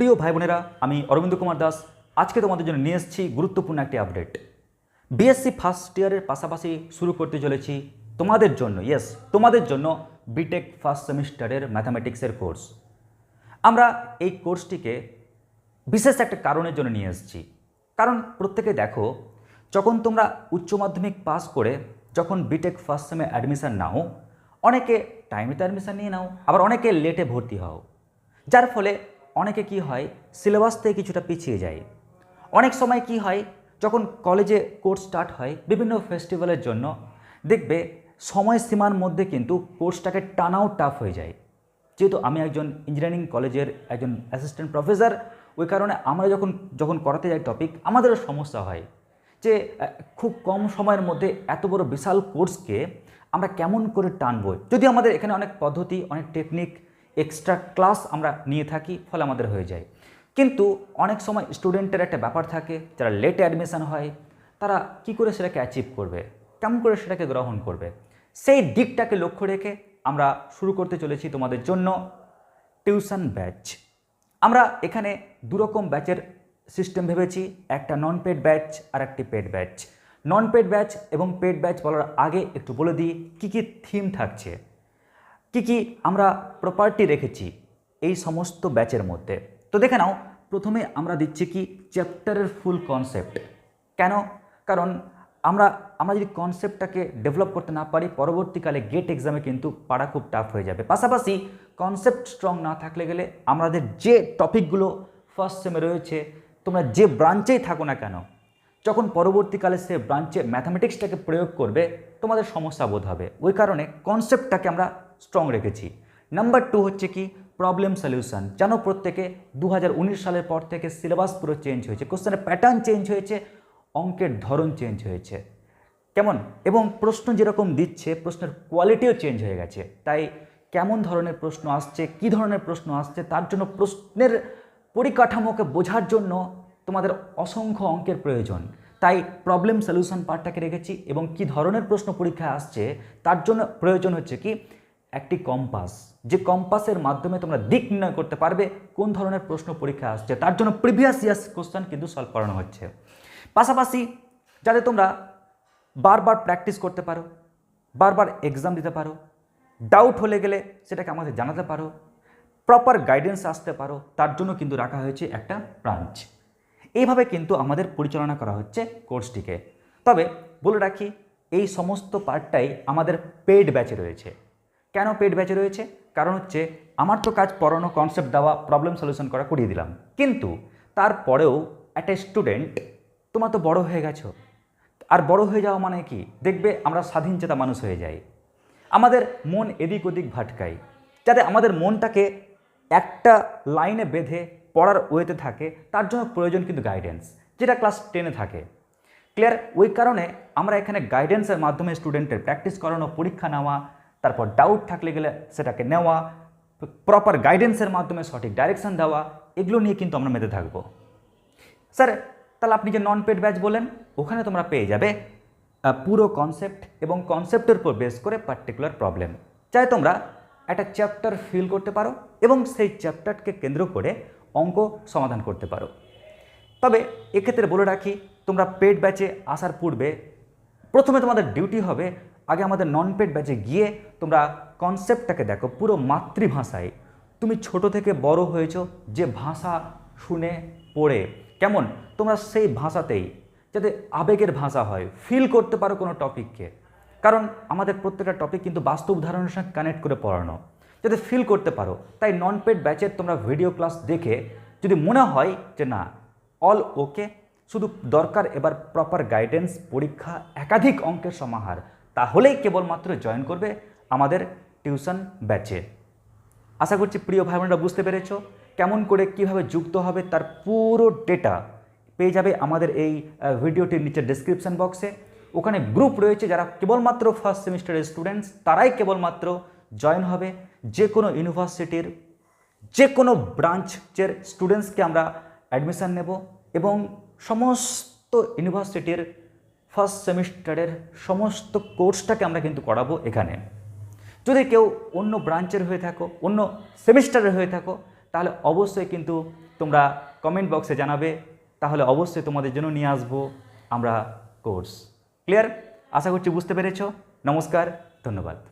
প্রিয় ভাই বোনেরা, আমি অরবিন্দ কুমার দাস। আজকে তোমাদের জন্য নিয়ে এসেছি গুরুত্বপূর্ণ একটি আপডেট বিএসসি ফার্স্ট ইয়ারের পাশাপাশি শুরু করতে চলেছি তোমাদের জন্য ইয়েস তোমাদের জন্য বিটেক ফার্স্ট সেমিস্টারের ম্যাথামেটিক্সের কোর্স আমরা এই কোর্সটিকে বিশেষ একটা কারণের জন্য নিয়ে এসেছি। কারণ প্রত্যেকে দেখো, যখন তোমরা উচ্চ মাধ্যমিক পাস করে যখন বিটেক ফার্স্ট সেমে অ্যাডমিশন নাও, অনেকে টাইমেতে অ্যাডমিশন নিয়ে নাও, আবার অনেকে লেটে ভর্তি হও। যার ফলে অনেকে কি হয় সিলেবাস থেকে কিছুটা পিছিয়ে যায়। অনেক সময় কি হয়, যখন কলেজে কোর্স স্টার্ট হয়, বিভিন্ন ফেস্টিভ্যালের জন্য, দেখবে সময়সীমার মধ্যে কিন্তু কোর্সটাকে টানাও টাফ হয়ে যায়। যেহেতু আমি একজন ইঞ্জিনিয়ারিং কলেজের একজন অ্যাসিস্ট্যান্ট প্রফেসর ওই কারণে আমরা যখন যখন করাতে যাই টপিক আমাদেরও সমস্যা হয় যে খুব কম সময়ের মধ্যে এত বড় বিশাল কোর্সকে আমরা কেমন করে টানবো। যদি আমাদের এখানে অনেক পদ্ধতি, অনেক টেকনিক এক্সট্রা ক্লাস আমরা নিয়ে থাকি, ফলে আমাদের হয়ে যায়। কিন্তু অনেক সময় স্টুডেন্টের একটা ব্যাপার থাকে, যারা লেটে অ্যাডমিশন হয়, তারা কি করে সেটাকে অ্যাচিভ করবে? কেমন করে সেটাকে গ্রহণ করবে? সেই দিকটাকে লক্ষ্য রেখে আমরা শুরু করতে চলেছি তোমাদের জন্য টিউশন ব্যাচ আমরা এখানে দুরকম ব্যাচের সিস্টেম ভেবেছি, একটা নন পেড ব্যাচ আর একটি paid batch non paid batch এবং পেড ব্যাচ বলার আগে একটু বলে দিই, কী কী থিম থাকছে? কি কি আমরা প্রপার্টি রেখেছি এই সমস্ত ব্যাচের মধ্যে? তো দেখে নাও, প্রথমে আমরা দিচ্ছি কি চ্যাপ্টারের ফুল কনসেপ্ট কেন? কারণ আমরা আমরা যদি কনসেপ্টটাকে ডেভেলপ করতে না পারি, পরবর্তীকালে গেট এক্সামে কিন্তু পারা খুব টাফ হয়ে যাবে। পাশাপাশি কনসেপ্ট স্ট্রং না থাকলে গেলে আমাদের যে টপিকগুলো ফার্স্ট সেমে রয়েছে, তোমরা যে ব্রাঞ্চেই থাকো না কেন, যখন পরবর্তীকালে সে ব্রাঞ্চে ম্যাথামেটিক্সটাকে প্রয়োগ করবে, তোমাদের সমস্যা বোধ হবে। ওই কারণে কনসেপ্টটাকে আমরা স্ট্রং রেখেছি। নাম্বার টু হচ্ছে কি প্রবলেম সলিউশন জানো প্রত্যেকে দু হাজার উনিশ সালের পর থেকে সিলেবাস পুরো চেঞ্জ হয়েছে। কোশ্চেনের প্যাটার্ন চেঞ্জ হয়েছে, অঙ্কের ধরন চেঞ্জ হয়েছে। কেমন? এবং প্রশ্ন যেরকম দিচ্ছে, প্রশ্নের কোয়ালিটিও চেঞ্জ হয়ে গেছে। তাই কেমন ধরনের প্রশ্ন আসছে, কি ধরনের প্রশ্ন আসছে, তার জন্য প্রশ্নের পরিকাঠামোকে বোঝার জন্য তোমাদের অসংখ্য অঙ্কের প্রয়োজন। তাই প্রবলেম সলিউশন পার্টটাকে রেখেছি এবং কি ধরনের প্রশ্ন পরীক্ষায় আসছে, তার জন্য প্রয়োজন হচ্ছে কি একটি কম্পাস। যে কম্পাসের মাধ্যমে তোমরা দিক নির্ণয় করতে পারবে কোন ধরনের প্রশ্ন পরীক্ষা আসছে, তার জন্য প্রিভিয়াস ইয়ার্স কোশ্চেন কিন্তু সলভ করানো হচ্ছে। পাশাপাশি যাতে তোমরা বারবার প্র্যাকটিস করতে পারো, বারবার এক্সাম দিতে পারো ডাউট হলে গেলে সেটাকে আমাদের জানাতে পারো প্রপার গাইডেন্স আসতে পারো, তার জন্য কিন্তু রাখা হয়েছে একটা ব্রাঞ্চ এইভাবে কিন্তু আমাদের পরিচালনা করা হচ্ছে কোর্সটিকে তবে বলে রাখি, এই সমস্ত পার্টটাই আমাদের পেড ব্যাচে রয়েছে। কেন পেড ব্যাচে রয়েছে? কারণ হচ্ছে আমার তো কাজ পড়ানো কনসেপ্ট দেওয়া প্রবলেম সলিউশন করা করিয়ে দিলাম। কিন্তু তারপরেও একটা স্টুডেন্ট তোমার তো বড় হয়ে গেছো। আর বড় হয়ে যাওয়া মানে কি? দেখবে আমরা স্বাধীন চেতা মানুষ হয়ে যাই। আমাদের মন এদিক ওদিক ভাটকাই যাতে আমাদের মনটাকে একটা লাইনে বেঁধে পড়ার ওয়েতে থাকে, তার জন্য প্রয়োজন কিন্তু গাইডেন্স যেটা ক্লাস টেনে থাকে। ক্লিয়ার ওই কারণে আমরা এখানে গাইডেন্সের মাধ্যমে স্টুডেন্টের প্র্যাকটিস করানো, পরীক্ষা নেওয়া তারপর ডাউট থাকলে গেলে সেটাকে নেওয়া প্রপার গাইডেন্সের মাধ্যমে সঠিক ডাইরেকশন দেওয়া, এগুলো নিয়ে কিন্তু আমরা মেতে থাকব। স্যার তাহলে আপনি যে নন পেড ব্যাচ বলেন ওখানে তোমরা পেয়ে যাবে পুরো কনসেপ্ট এবং কনসেপ্টের উপর বেস করে পার্টিকুলার প্রবলেম চাই তোমরা একটা চ্যাপ্টার ফিল করতে পারো এবং সেই চ্যাপ্টারকে কেন্দ্র করে অঙ্ক সমাধান করতে পারো। তবে এক্ষেত্রে বলে রাখি, তোমরা পেড ব্যাচে আসার পূর্বে প্রথমে তোমাদের ডিউটি হবে আগে আমাদের নন পেড ব্যাচে গিয়ে তোমরা কনসেপ্টটাকে দেখো, পুরো মাতৃভাষায়। তুমি ছোট থেকে বড় হয়েছো, যে ভাষা শুনে পড়ে। কেমন? তোমরা সেই ভাষাতেই, যাতে আবেগের ভাষা হয় ফিল করতে পারো কোনো টপিককে কারণ আমাদের প্রত্যেকটা টপিক কিন্তু বাস্তব উদাহরণের সঙ্গে কানেক্ট করে পড়ানো। যাতে ফিল করতে পারো। তাই নন পেড ব্যাচের তোমরা ভিডিও ক্লাস দেখে যদি মনে হয় যে না অল ওকে শুধু দরকার এবার প্রপার গাইডেন্স পরীক্ষা, একাধিক অঙ্কের সমাহার। তাহলেই কেবলমাত্র জয়েন করবে আমাদের টিউশন ব্যাচে আশা করছি প্রিয় ভাই বোনেরা বুঝতে পেরেছ কেমন করে কীভাবে যুক্ত হবে তার পুরো ডেটা পেয়ে যাবে আমাদের এই ভিডিওটির নিচে ডেসক্রিপশন বক্সে ওখানে গ্রুপ রয়েছে যারা কেবলমাত্র ফার্স্ট সেমিস্টারের স্টুডেন্টস তারাই কেবলমাত্র জয়েন হবে। যে কোনো ইউনিভার্সিটির যে কোনো ব্রাঞ্চের স্টুডেন্টসকে আমরা অ্যাডমিশান নেব এবং সমস্ত ইউনিভার্সিটির ফার্স্ট সেমিস্টারের সমস্ত কোর্সটাকে আমরা কিন্তু করাবো এখানে। যদি কেউ অন্য ব্রাঞ্চের হয়ে থাকো, অন্য সেমিস্টারের হয়ে থাকো, তাহলে অবশ্যই কিন্তু তোমরা কমেন্ট বক্সে জানাবে। তাহলে অবশ্যই তোমাদের জন্য নিয়ে আসব আমরা কোর্স। ক্লিয়ার? আশা করছি বুঝতে পেরেছ। নমস্কার, ধন্যবাদ।